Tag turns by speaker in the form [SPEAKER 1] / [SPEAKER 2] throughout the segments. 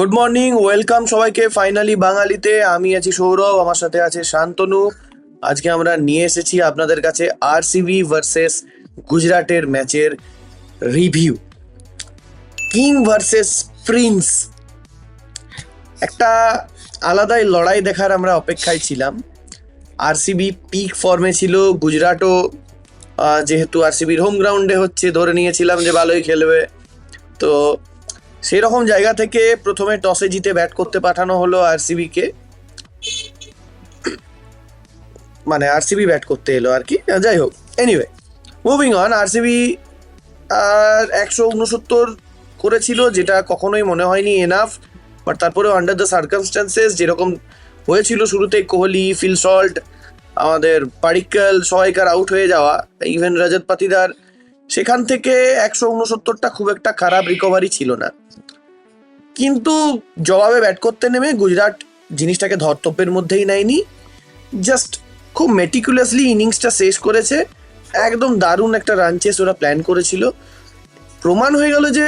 [SPEAKER 1] Good morning welcome সবাইকে finally বাঙালিতে। আমি আছি সৌরভ, আমার সাথে আছে শান্তনু। আজকে আমরা নিয়ে এসেছি আপনাদের কাছে আরসিবি ভার্সেস গুজরাটের ম্যাচের রিভিউ কিং ভার্সেস প্রিন্স একটা আলাদাই লড়াই দেখার আমরা অপেক্ষায় ছিলাম। আরসিবি পিক ফর্মে ছিল, গুজরাটও যেহেতু আরসিবির হোম গ্রাউন্ডে হচ্ছে, ধরে নিয়েছিলাম যে ভালোই খেলবে। তো সেই রকম জায়গা থেকে প্রথমে টসে জিতে ব্যাট করতে পাঠানো হলো আরসিবিকে মানে আরসিবি ব্যাট করতে এলো আর কি। যাই হোক এনিওয়ে মুভিং অন আরসিবি আর একশো উনসত্তর করেছিল, যেটা কখনোই মনে হয়নি এনাফ বাট তারপরেও আন্ডার দ্য সার্কামস্টান্সেস যেরকম হয়েছিল শুরুতে, কোহলি, ফিল সল্ট, আমাদের পারিক্কাল সহায়কার আউট হয়ে যাওয়া ইভেন রজত পাতিদার সেখান থেকে একশো উনসত্তরটা খুব একটা খারাপ রিকভারি ছিল না। কিন্তু জবাবে ব্যাট করতে নেমে গুজরাট জিনিসটাকে ধর্তব্যের মধ্যেই নেয়নি। জাস্ট খুব মেটিকুলাসলি ইনিংসটা শেষ করেছে। একদম দারুণ একটা রান চেস ওরা প্ল্যান করেছিল। প্রমাণ হয়ে গেল যে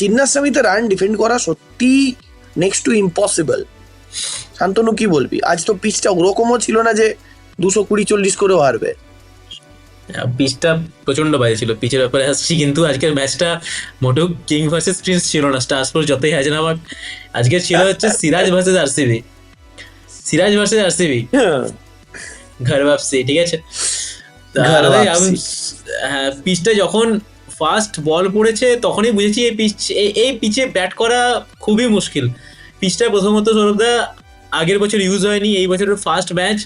[SPEAKER 1] চিন্নাস্বামীতে রান ডিফেন্ড করা সত্যি নেক্সট টু ইম্পসিবল শান্তনু, কি বলবি? আজ তো পিচটা ওরকমও ছিল না যে দুশো কুড়ি চল্লিশ করেও হারবে।
[SPEAKER 2] পিচটা প্রচণ্ড বাজে ছিল পিচের ব্যাপারে আসছি কিন্তু আজকের ম্যাচটা মোটেও কিং ভার্সেস প্রিন্স ছিল না। স্টার স্পোর্টস যতই হাজানাবাগ আজকে ছিল হচ্ছে Siraj versus RCB. Siraj versus RCB. ঘর বাপসি ঠিক আছে? হ্যাঁ পিচটা যখন ফার্স্ট বল পড়েছে তখনই বুঝেছি এই পিচ এই পিচে ব্যাট করা খুবই মুশকিল। পিচটা প্রথমত সৌরভদা আগের বছর ইউজ হয়নি এই বছরের ফার্স্ট ম্যাচ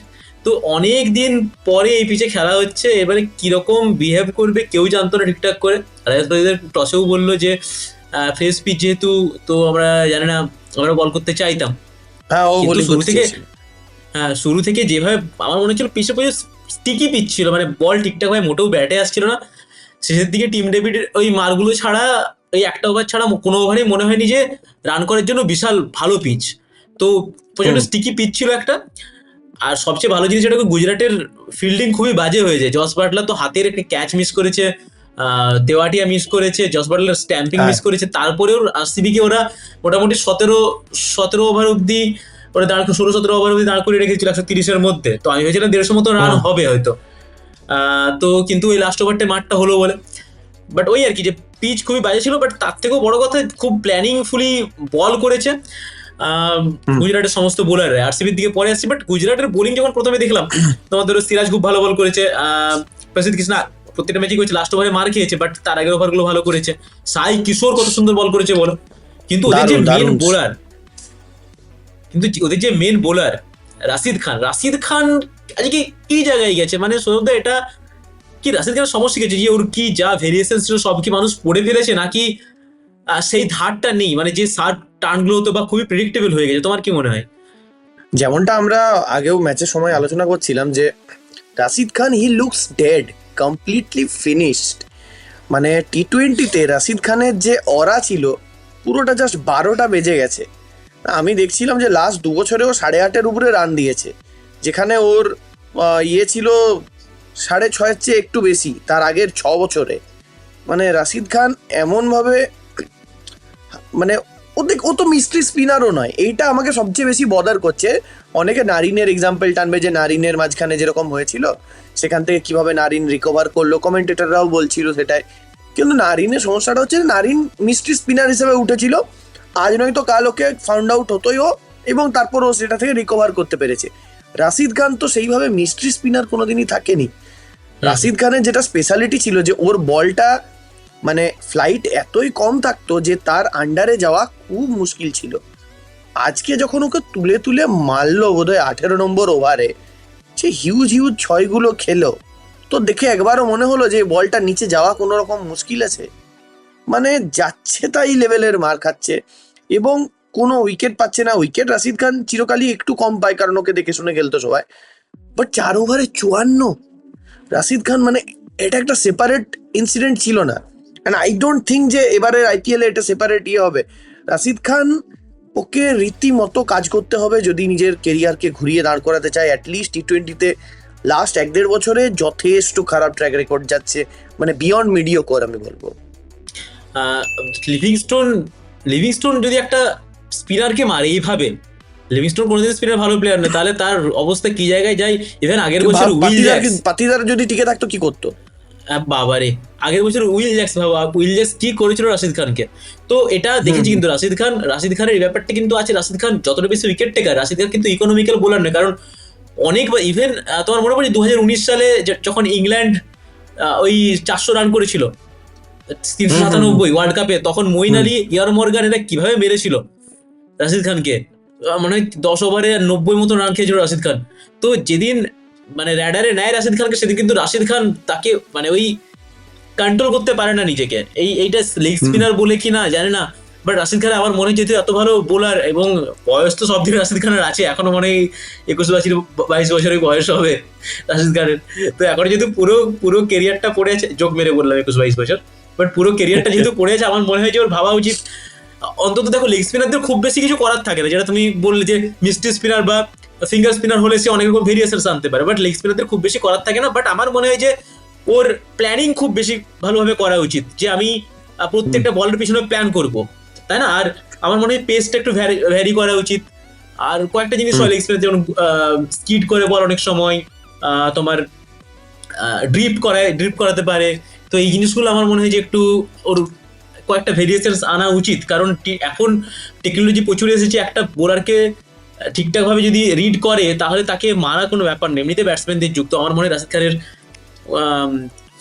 [SPEAKER 2] তো অনেক দিন পরে এই পিচে খেলা হচ্ছে এবারে কীরকম বিহেভ করবে কেউ জানতো না ঠিকঠাক করে। রাজাত পাতিদার টসেও বলল যে ফ্রেশ পিচ যেহেতু তো আমরা জানি না আমরা বল করতে চাইতাম।
[SPEAKER 1] হ্যাঁ ও
[SPEAKER 2] শুরু থেকে হ্যাঁ শুরু থেকে যেভাবে আমার মনে হচ্ছিল পিছে পিছে স্টিকি পিচ ছিল মানে বল ঠিকঠাক ভাবে মোটেও ব্যাটে আসছিল না। শেষের দিকে টিম ডেভিডের ওই মারগুলো ছাড়া ওই একটা ওভার ছাড়া কোনো ওভারেই মনে হয়নি যে রান করার জন্য বিশাল ভালো পিচ তো
[SPEAKER 1] প্রচণ্ড
[SPEAKER 2] স্টিকি পিচ ছিল একটা। আর সবচেয়ে ভালো জিনিস এটা গুজরাটের ফিল্ডিং খুবই বাজে হয়েছে জস বাটলার তো হাতের একটা ক্যাচ মিস করেছে আহ, তেওয়াটিয়া মিস করেছে জস বাটলার স্ট্যাম্পিং। মিস করেছে তারপরেও আরসিবি কে ওরা মোটামুটি সতেরো সতেরো ওভার অব্দি ওরা দাঁড় ষোলো সতেরো ওভার অব্দি দাঁড় করে রেখেছিল একশো তিরিশের মধ্যে। তো আমি ভেবেছিলাম দেড়শো মতো রান হবে হয়তো। তো কিন্তু ওই লাস্ট ওভারটা মাঠটা হলো বলে। বাট ওই আর কি যে পিচ খুবই বাজে ছিল বাট তার থেকেও বড় কথা খুব প্ল্যানিংফুলি বল করেছে। গুজরাটের সমস্ত বোলার আরসিবির দিকে পরে আসছে বাট গুজরাটের বোলিং যখন প্রথমে দেখলাম তোমাদের সিরাজ খুব ভালো বল করেছে প্রসিদ্ধ কৃষ্ণা প্রত্যেকটা ম্যাচই করেছে লাস্ট ওভারে মার খেয়েছে বাট তার আগের ওভারগুলো ভালো করেছে। সাই কিশোর কত সুন্দর বল করেছে বলো। কিন্তু ওদের যে মেন বোলার কিন্তু ওদের যে মেন বোলার রাশিদ খান রাশিদ খান আজকে কি জায়গায় গেছে? মানে সৌরভদা এটা কি রাশিদ খানের সমস্যা গেছে যে ওর কি যা ভেরিয়েশন ছিল সব কি মানুষ পড়ে ফেলেছে নাকি আহ, সেই ধারটা নেই? মানে যে সার টার্নগুলো হতো বা খুবই প্রেডিক্টেবল হয়ে গেছে, তোমার কি মনে হয়?
[SPEAKER 1] যেমনটা আমরা আগেও ম্যাচের সময় আলোচনা করছিলাম যে Rashid Khan he looks dead completely finished মানে টি টোয়েন্টিতে রাশিদ খানের যে অরা ছিল, পুরোটা জাস্ট বারোটা বেজে গেছে। আমি দেখছিলাম যে লাস্ট দু বছরেও সাড়ে আটের উপরে রান দিয়েছে, যেখানে ওর ইয়ে ছিল সাড়ে ছয়ের চেয়ে একটু বেশি, তার আগের ছ বছরে। মানে রাশিদ খান এমনভাবে মানে ও দেখ, ও তো মিস্ট্রি স্পিনারও নয়। এইটা আমাকে সবচেয়ে বেশি বদার করছে। অনেকে নারিনের এক্সাম্পল টানবে যে নারিনের মাঝখানে যেরকম হয়েছিল, সেখান থেকে কীভাবে নারিন রিকভার করল কমেন্টেটররাও বলছিল সেটাই। কিন্তু নারিনের সমস্যাটা হচ্ছে নারিন মিস্ট্রি স্পিনার হিসেবে উঠেছিল। আজ নয়তো কাল ওকে ফাউন্ড আউট হতোই ও, এবং তারপর ও সেটা থেকে রিকভার করতে পেরেছে। রাশিদ খান তো সেইভাবে মিস্ট্রি স্পিনার কোনোদিনই থাকেনি। রাশিদ খানের যেটা স্পেশালিটি ছিল যে ওর বলটা মানে ফ্লাইট এতই কম থাকতো যে তার আন্ডারে যাওয়া খুব মুশকিল ছিল। আজকে যখন ওকে তুলে তুলে মারলো বোধহয় আঠেরো নম্বর ওভারে সে হিউজ হিউজ ছয়গুলো খেলো। তো দেখে একবারও মনে হলো যে বলটা নিচে যাওয়া কোনো রকম মুশকিল আছে। মানে যাচ্ছে তাই লেভেলের মার খাচ্ছে। এবং কোনো উইকেট পাচ্ছে না। উইকেট রাশিদ খান চিরকালই একটু কম পায়, কারণ ওকে দেখে শুনে খেলতো সবাই। বাট চার ওভারে চুয়ান্ন। রাশিদ খান মানে এটা একটা সেপারেট ইনসিডেন্ট ছিল না। অ্যান্ড আই ডোন্ট থিঙ্ক যে এবারের আইপিএলে এটা সেপারেট ইয়ে হবে। রাশিদ খান ওকে রীতিমতো কাজ করতে হবে যদি নিজের কেরিয়ারকে ঘুরিয়ে দাঁড় করাতে চায়। অ্যাটলিস্ট টি টোয়েন্টিতে লাস্ট এক দেড় বছরে যথেষ্ট খারাপ ট্র্যাক রেকর্ড যাচ্ছে। মানে বিয়ন্ড মিডিও কর আমি বলব।
[SPEAKER 2] লিভিংস্টোন লিভিংস্টোন যদি একটা স্পিনারকে মারে এইভাবে। লিভিংস্টোন কোনোদিন স্পিনার ভালো প্লেয়ার না তাহলে তার অবস্থা কি জায়গায় যায়? ইভেন আগের বছর
[SPEAKER 1] পাতিদার যদি টিকে থাকতো কি করতো?
[SPEAKER 2] বাবারে। আগের বছর উইল জ্যাক্স ভাবো উইল জ্যাক্স কি করেছিল রাশিদ খানকে? তো এটা দেখেছি কিন্তু রাশিদ খান রাশিদ খানের এই ব্যাপারটা কিন্তু আছে। রাশিদ খান যতটা বেশি উইকেট টেকার রাশিদ খান কিন্তু ইকোনমিক্যাল বোলার নয়। কারণ অনেকবার ইভেন তোমার মনে পড়ে দু হাজার উনিশ সালে যখন ইংল্যান্ড ওই চারশো রান করেছিল তিনশো সাতানব্বই ওয়ার্ল্ড কাপে তখন মইন আলী ইয়ার মর্গান এরা কীভাবে মেরেছিল রাশিদ খানকে? মনে দশ ওভারে নব্বই মতো রান খেয়েছিল রাশিদ খান। তো যেদিন মানে র্যাডারে নেয় রাশিদ খানকে সেদিন কিন্তু রাশিদ খান তাকে মানে ওই কন্ট্রোল করতে পারে না নিজেকে। এই এইটা লেগ স্পিনার বলে কি না জানে না বাট রাশিদ খান আমার মনে যেহেতু এত ভালো বোলার এবং বয়স তো সব দিকে রাশিদ খানের আছে এখনও মনে হয় একুশ বছর বাইশ বছরের বয়স হবে রাশিদ খানের। তো এখন যেহেতু পুরো পুরো কেরিয়ারটা পড়ে আছে যোগ মেরে বললাম একুশ বাইশ বছর বাট পুরো কেরিয়ারটা যেহেতু পড়ে আছে আমার মনে হয় যে ওর ভাবা উচিত। অন্তত দেখো লেগ স্পিনারদের খুব বেশি কিছু করার থাকে না যেটা তুমি বললে যে মিস্টি স্পিনার বা ফিঙ্গার স্পিনার হলে সে অনেক রকম ভেরিয়েশনস আনতে পারে বাট লেগ স্পিনারদের খুব বেশি করার থাকে না বাট আমার মনে হয় যে ওর প্ল্যানিং খুব বেশি ভালোভাবে করা উচিত যে আমি প্রত্যেকটা বলের পিছনে প্ল্যান করব তাই না? আর আমার মনে হয় পেসটা একটু ভ্যারি করা উচিত। আর কয়েকটা জিনিস হয় লেগ স্পিনার যেমন স্কিড করে বল অনেক সময় তোমার ড্রিপ করায় ড্রিপ করাতে পারে। তো এই জিনিসগুলো আমার মনে হয় যে একটু ওর কয়েকটা ভেরিয়েশনস আনা উচিত কারণ এখন টেকনোলজি প্রচুর এসেছে একটা বোলারকে ঠিকঠাক ভাবে যদি রিড করে তাহলে তাকে মারা কোনো ব্যাপার নেই। এমনিতে ব্যাটসম্যানদের যুক্ত আমার মনে হয় রাশিদ খানের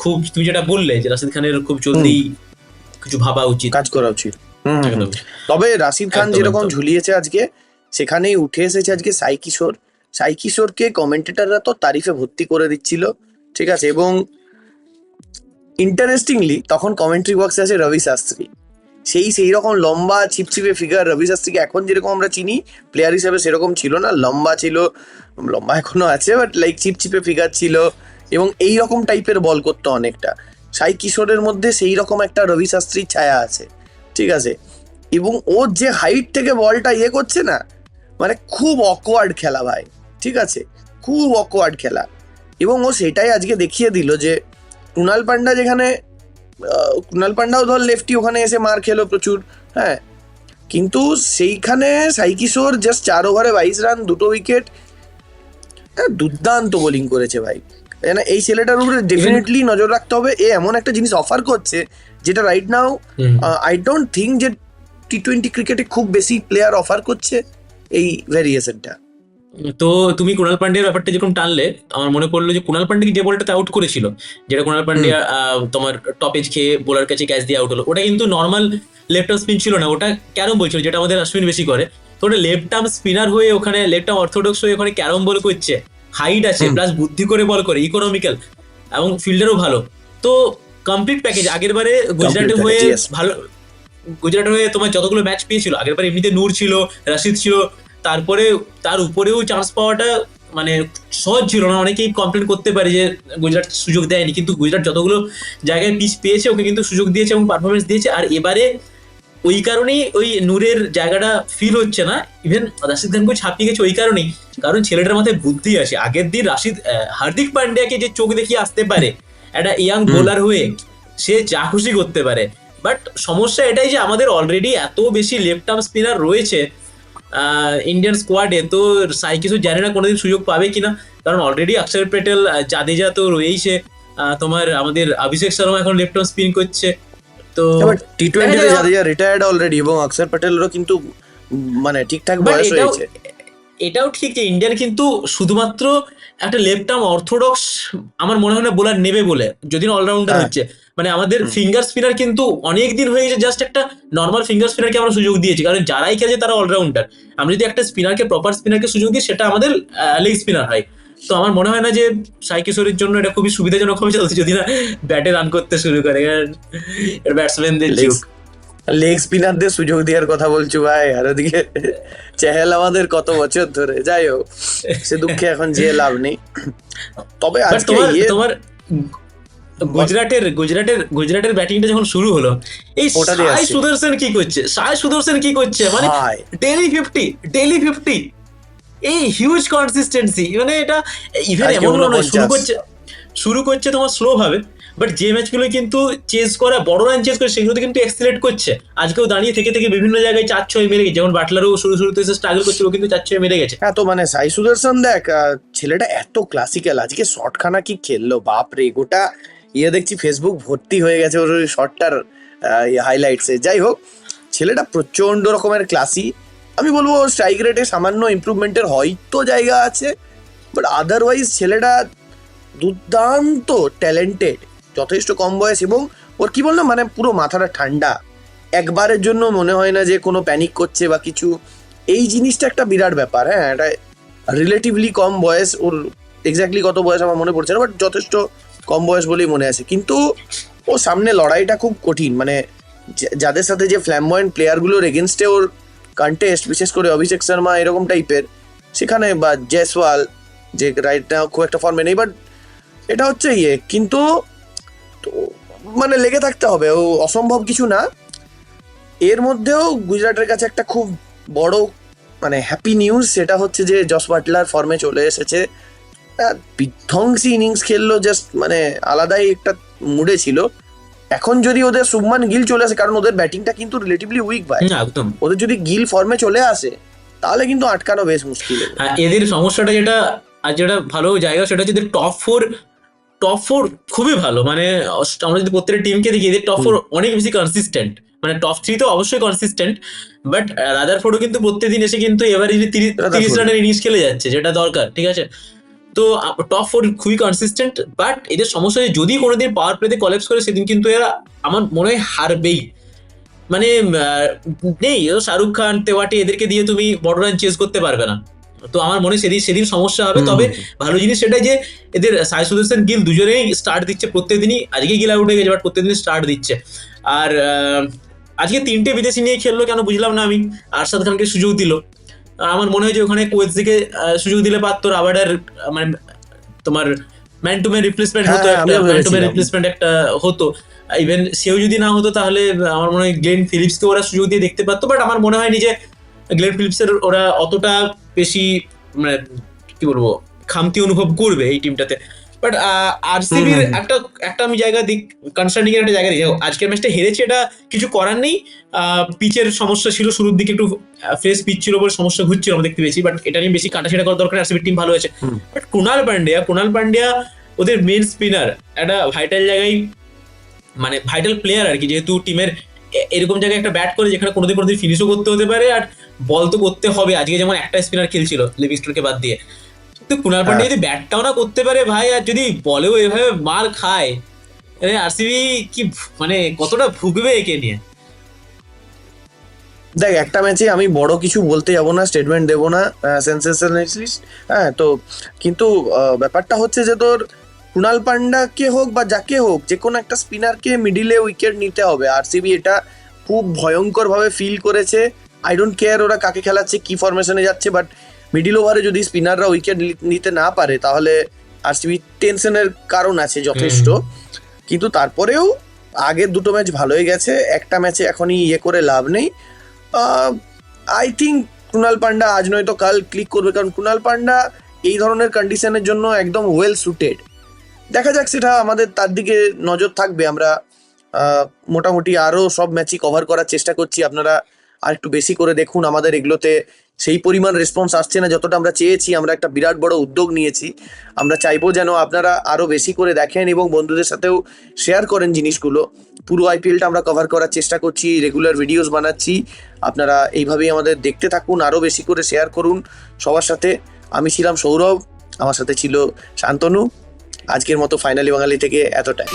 [SPEAKER 2] খুব তুমি যেটা বললে যে রাশিদ খানের খুব জলদি কিছু ভাবা উচিত।
[SPEAKER 1] কাজ করা উচিত। তবে রাশিদ খান যেরকম ঝুলিয়েছে আজকে সেখানেই উঠে এসেছে আজকে সাই কিশোর। সাই কিশোরকে কমেন্টেটাররা তো তারিফে ভর্তি করে দিচ্ছিল ঠিক আছে? এবং ইন্টারেস্টিংলি তখন কমেন্ট্রি বক্সে আছে রবি শাস্ত্রী। সেই সেই রকম লম্বা ছিপছিপে ফিগার রবি শাস্ত্রীকে এখন যেরকম আমরা চিনি প্লেয়ার হিসেবে সেরকম ছিল না। লম্বা ছিল, লম্বা এখনও আছে বাট লাইক চিপচিপে ফিগার ছিল এবং এই রকম টাইপের বল করতো অনেকটা। সাই কিশোরের মধ্যে সেই রকম একটা রবি শাস্ত্রীর ছায়া আছে, ঠিক আছে? এবং ওর যে হাইট থেকে বলটা ইয়ে করছে না মানে খুব অকওয়ার্ড খেলা ভাই, ঠিক আছে? খুব অকওয়ার্ড খেলা। এবং ও সেটাই আজকে দেখিয়ে দিল যে কুণাল পান্ডা যেখানে কুণাল পান্ডাও ধর লেফটি ওখানে এসে মার খেলো প্রচুর হ্যাঁ। কিন্তু সেইখানে সাই কিশোর জাস্ট চার ওভারে বাইশ রান দুটো উইকেট দুর্দান্ত বোলিং করেছে ভাই। মানে এই ছেলেটার উপরে ডেফিনেটলি নজর রাখতে হবে এ এমন একটা জিনিস অফার করছে যেটা right now I don't think যে টি টোয়েন্টি ক্রিকেটে খুব বেশি প্লেয়ার অফার করছে এই ভ্যারিয়েশনটা
[SPEAKER 2] তো তুমি কুণাল পান্ডিয়ার ব্যাপারটা যেরকম টানলে আমার মনে পড়ল যে কুণাল পান্ডে যে বলটাতে আউট করেছিল যেটা কুণাল পান্ডিয়া আহ, তোমার টপেজ খেয়ে বোলার কাছে ক্যাচ দিয়ে আউট হলো ওটা কিন্তু নর্মাল লেফট আর্ম স্পিন ছিল না ওটা ক্যারম বলছিল যেটা আমাদের অশ্বিন বেশি করে। তো ওটা লেফট আর্ম স্পিনার হয়ে ওখানে লেফট আর্ম অর্থোডক্স হয়ে ওখানে ক্যারম বল করছে হাইট আছে প্লাস বুদ্ধি করে বল করে ইকোনমিক্যাল এবং ফিল্ডারও ভালো। তো কমপ্লিট প্যাকেজ আগের বারে গুজরাটে হয়ে ভালো গুজরাট হয়ে তোমার যতগুলো ম্যাচ পেয়েছিল আগের বার এমনিতে নূর ছিল রাশিদ ছিল তারপরে তার উপরেও চান্স পাওয়াটা মানে সহজ ছিল না। অনেকেই কমপ্লেন করতে পারে যে গুজরাট সুযোগ দেয়নি কিন্তু গুজরাট যতগুলো জায়গায় পিচ পেয়েছে ওকে কিন্তু সুযোগ দিয়েছে এবং পারফরমেন্স দিয়েছে। আর এবারে ওই কারণেই ওই নূরের জায়গাটা ফিল হচ্ছে না। ইভেন রাশিদ খানকে ছাপিয়ে গেছে ওই কারণেই। কারণ ছেলেটার মাথায় বুদ্ধি আছে। আগের দিন রাশিদ হার্দিক পান্ডিয়াকে যে চোখ দেখিয়ে আসতে পারে একটা ইয়াং বোলার হয়ে সে যা খুশি করতে পারে। বাট সমস্যা এটাই যে আমাদের অলরেডি এত বেশি লেফট আর্ম স্পিনার রয়েছে ইন্ডিয়ান স্কোয়াডে তো সাই কিছু জানে না কোনোদিন সুযোগ পাবে কিনা। কারণ অলরেডি অক্ষর প্যাটেল জাদেজা তো রয়েইছে। আহ, তোমার আমাদের অভিষেক শর্মা এখন লেফট আর্ম স্পিন করছে। তো
[SPEAKER 1] টি টোয়েন্টিতে জাদেজা। রিটায়ার্ড অলরেডি এবং অক্ষর প্যাটেলেরও কিন্তু মানে ঠিকঠাক বয়স
[SPEAKER 2] এটাও
[SPEAKER 1] হয়েছে।
[SPEAKER 2] এটাও ঠিক যে ইন্ডিয়ান কিন্তু শুধুমাত্র একটা লেফট আর্ম অর্থোডক্স আমার মনে হয় না বোলার নেবে বলে যদি অলরাউন্ডার
[SPEAKER 1] হ্যাঁ।
[SPEAKER 2] হচ্ছে। মানে আমাদের ফিঙ্গার স্পিনার কিন্তু অনেক দিন হয়ে গেছে জাস্ট একটা নর্মাল ফিঙ্গার স্পিনারকে আমরা সুযোগ দিয়েছি। কারণ যারাই খেলছে তারা অলরাউন্ডার আমরা যদি একটা স্পিনারকে প্রপার স্পিনারকে সুযোগ দিই সেটা আমাদের লেগ স্পিনার হয়। তো আমার মনে হয় না যে সাই কিশোরের জন্য এটা খুবই সুবিধাজনক হবে যদি- যদি না ব্যাটে রান করতে শুরু করে। ব্যাটসম্যানদের যুগ
[SPEAKER 1] লেগ স্পিনারদের সুযোগ দেওয়ার কথা বলছো ভাই আর ওদিকে চেহেল আমাদের কত বছর ধরে যাই হোক সে দুঃখে এখন যে লাভ নেই। তবে আজকে ইয়ে
[SPEAKER 2] তোমার গুজরাটের গুজরাটের গুজরাটের ব্যাটিংটা যখন শুরু হলো এই সাই সুদর্শন কি করছে? সাই সুদর্শন কি করছে? মানে। ডেলি ফিফটি ডেলি ফিফটি এই হিউজ কনসিস্টেন্সি মানে এটা ইভেন এমন নয় শুরু করছে শুরু করছে তোমার স্লো ভাবে বাট যে ম্যাচগুলো কিন্তু চেস করা বড় রান চেস করে সেগুলোতে কিন্তু এক্সিলেট করছে। আজকেও দাঁড়িয়ে থেকে থেকে বিভিন্ন জায়গায় চার ছয় মেরে গেছে। যেমন বাটলারও শুরু শুরুতে এসে স্ট্রাগল করছিল কিন্তু চার ছয় মেরে গেছে।
[SPEAKER 1] হ্যাঁ তো মানে সাই সুদর্শন দেখ ছেলেটা এত ক্লাসিক্যাল আজকে শর্টখানা কি খেললো? বাপ রে গোটা ইয়ে দেখছি ফেসবুক ভর্তি হয়ে গেছে ওর ওই শর্টটার হাইলাইটসে যাই হোক, ছেলেটা প্রচণ্ড রকমের ক্লাসি আমি বলব স্ট্রাইক রেটে সামান্য ইম্প্রুভমেন্টের হয়তো জায়গা আছে বাট আদারওয়াইজ ছেলেটা দুর্দান্ত ট্যালেন্টেড যথেষ্ট কম বয়স এবং ওর কি বললাম মানে পুরো মাথাটা ঠান্ডা। একবারের জন্য মনে হয় না যে কোনো প্যানিক করছে বা কিছু। এই জিনিসটা একটা বিরাট ব্যাপার হ্যাঁ এটা রিলেটিভলি কম বয়স, ওর এক্স্যাক্টলি কত বয়স আমার মনে পড়ছে না বাট যথেষ্ট কম বয়স বলেই মনে আছে। কিন্তু ও সামনে লড়াইটা খুব কঠিন। মানে যাদের সাথে যে ফ্ল্যামবয়েন্ট প্লেয়ারগুলোর এগেনস্টে ওর কন্টেস্ট বিশেষ করে অভিষেক শর্মা এরকম টাইপের সেখানে বা জয়সওয়াল, যে রাইট খুব একটা ফর্মে নেই বাট এটা হচ্ছে ইয়ে। কিন্তু মানে লেগে থাকতে হবে। ও অসম্ভব কিছু না। এর মধ্যেও গুজরাটের কাছে একটা খুব বড় মানে হ্যাপি নিউজ সেটা হচ্ছে যে জস বাটলার ফর্মে চলে এসেছে। আহ, বিধ্বংসী ইনিংস খেললো জাস্ট মানে আলাদাই একটা মুডে ছিল। এখন যদি ওদের শুভমান গিল চলে আসে কারণ ওদের ব্যাটিংটা কিন্তু রিলেটিভলি উইক ভাই।
[SPEAKER 2] একদম।
[SPEAKER 1] ওদের যদি গিল ফর্মে চলে আসে তাহলে কিন্তু আটকানো বেশ মুশকিল
[SPEAKER 2] এদের সমস্যাটা যেটা আর যেটা ভালো জায়গা সেটা হচ্ছে টপ ফোর টপ ফোর খুবই ভালো। মানে আমরা যদি প্রত্যেকটা টিমকে দেখি এদের টপ ফোর অনেক বেশি কনসিস্টেন্ট মানে টপ থ্রি তো অবশ্যই কনসিস্টেন্ট বাট রাদার ফোরও কিন্তু প্রত্যেকদিন এসে কিন্তু এবারে তিরিশ
[SPEAKER 1] রাদারফোর্ড।
[SPEAKER 2] রানের ইনিংস খেলে যাচ্ছে যেটা দরকার ঠিক আছে? তো টপ ফোর খুবই কনসিস্টেন্ট বাট এদের সমস্যা যদি কোনোদিন পাওয়ার প্লেতে কলেপস করে সেদিন কিন্তু এরা আমার মনে হয় হারবেই। মানে নেই শাহরুখ খান তেওয়াটি এদেরকে দিয়ে তুমি বড় রান চেস করতে পারবে না। তো আমার মনে হয় সেদিন সেদিন সমস্যা হবে। তবে ভালো জিনিস সেটাই যে এদের সাই সুদর্শন গিল দুজনেই স্টার্ট দিচ্ছে প্রত্যেকদিনই আজকে গিল আউট হয়ে গেছে বাট প্রত্যেকদিন স্টার্ট দিচ্ছে। আর আজকে তিনটে বিদেশি নিয়ে খেললো কেন বুঝলাম না আমি। আরশাদ খানকে সুযোগ দিল। আমার মনে হয় যে ওখানে কোয়েসিকে সুযোগ দিলে পারতো রাবার্ডার মানে তোমার ম্যান টু ম্যান রিপ্লেসমেন্ট হতো ম্যান টু ম্যান রিপ্লেসমেন্ট একটা হতো। ইভেন সেও যদি না হতো তাহলে আমার মনে হয় গ্লেন ফিলিপসকে ওরা সুযোগ দিয়ে দেখতে পারতো বাট আমার মনে হয়নি যে গ্লেন ফিলিপসের ওরা অতটা বেশি মানে কি বলব খামতি অনুভব করবে এই টিমটাতে বাট আরসিবির
[SPEAKER 1] হুম।
[SPEAKER 2] একটা একটা আমি জায়গা দিক কনসার্নিং এর একটা জায়গা দিই আজকের ম্যাচটা হেরেছে এটা কিছু করার নেই। পিচের সমস্যা ছিল শুরুর দিকে একটু ফ্রেশ পিচ ছিল বলে সমস্যা ঘুরছিল আমরা দেখতে পেয়েছি। বাট এটা নিয়ে বেশি কাটাছেড়া করার দরকার আরসিবির টিম ভালো হয়েছে বাট কুনাল পান্ডিয়া কুনাল পান্ডিয়া ওদের মেন স্পিনার একটা ভাইটাল জায়গায় মানে ভাইটাল প্লেয়ার আর কি। যেহেতু টিমের এরকম জায়গায় একটা ব্যাট করে যেখানে কোনোদিন কোনোদিন ফিনিশও করতে হতে পারে। আর বল তো করতে হবে। আজকে যেমন একটা স্পিনার খেলছিল লিভিংস্টনকে বাদ দিয়ে। কিন্তু কুনাল পান্ডিয়া যদি ব্যাটটাও না করতে পারে ভাই আর যদি বলেও এভাবে মার খায় আরসিবি কি মানে কতটা ভুগবে একে নিয়ে?
[SPEAKER 1] দেখ একটা ম্যাচে আমি বড় কিছু বলতে যাব না স্টেটমেন্ট দেবো না সেন্সেশনালিস্ট হ্যাঁ তো কিন্তু ব্যাপারটা হচ্ছে যে তোর কুণাল পান্ডাকে হোক বা যাকে হোক যে কোনো একটা স্পিনারকে মিডিলে উইকেট নিতে হবে। আরসিবি এটা খুব ভয়ঙ্করভাবে ফিল করেছে। আই ডোন্ট কেয়ার ওরা কাকে খেলাচ্ছে কি ফরমেশনে যাচ্ছে বাট মিডিল ওভারে যদি স্পিনাররা উইকেট নিতে না পারে তাহলে আর আরসিবি টেনশনের কারণ আছে যথেষ্ট। কিন্তু তারপরেও আগের দুটো ম্যাচ ভালোই গেছে একটা ম্যাচে এখনই ইয়ে করে লাভ নেই। আই থিঙ্ক কুনাল পান্ডা আজ নয়তো কাল ক্লিক করবে কারণ কুনাল পান্ডা এই ধরনের কন্ডিশনের জন্য একদম ওয়েল সুটেড দেখা যাক সেটা আমাদের তার দিকে নজর থাকবে। আমরা মোটামুটি আরও সব ম্যাচই কভার করার চেষ্টা করছি। আপনারা আর একটু বেশি করে দেখুন আমাদের এগুলোতে সেই পরিমাণ রেসপন্স আসছে না যতটা আমরা চেয়েছি, আমরা একটা বিরাট বড় উদ্যোগ নিয়েছি। আমরা চাইব যেন আপনারা আরও বেশি করে দেখেন এবং বন্ধুদের সাথেও শেয়ার করেন জিনিসগুলো। পুরো আইপিএলটা আমরা কভার করার চেষ্টা করছি রেগুলার ভিডিওস বানাচ্ছি। আপনারা এইভাবেই আমাদের দেখতে থাকুন আরও বেশি করে শেয়ার করুন সবার সাথে। আমি ছিলাম সৌরভ, আমার সাথে ছিল শান্তনু। আজকের মতো ফাইনালি বাঙালি থেকে এতটাই।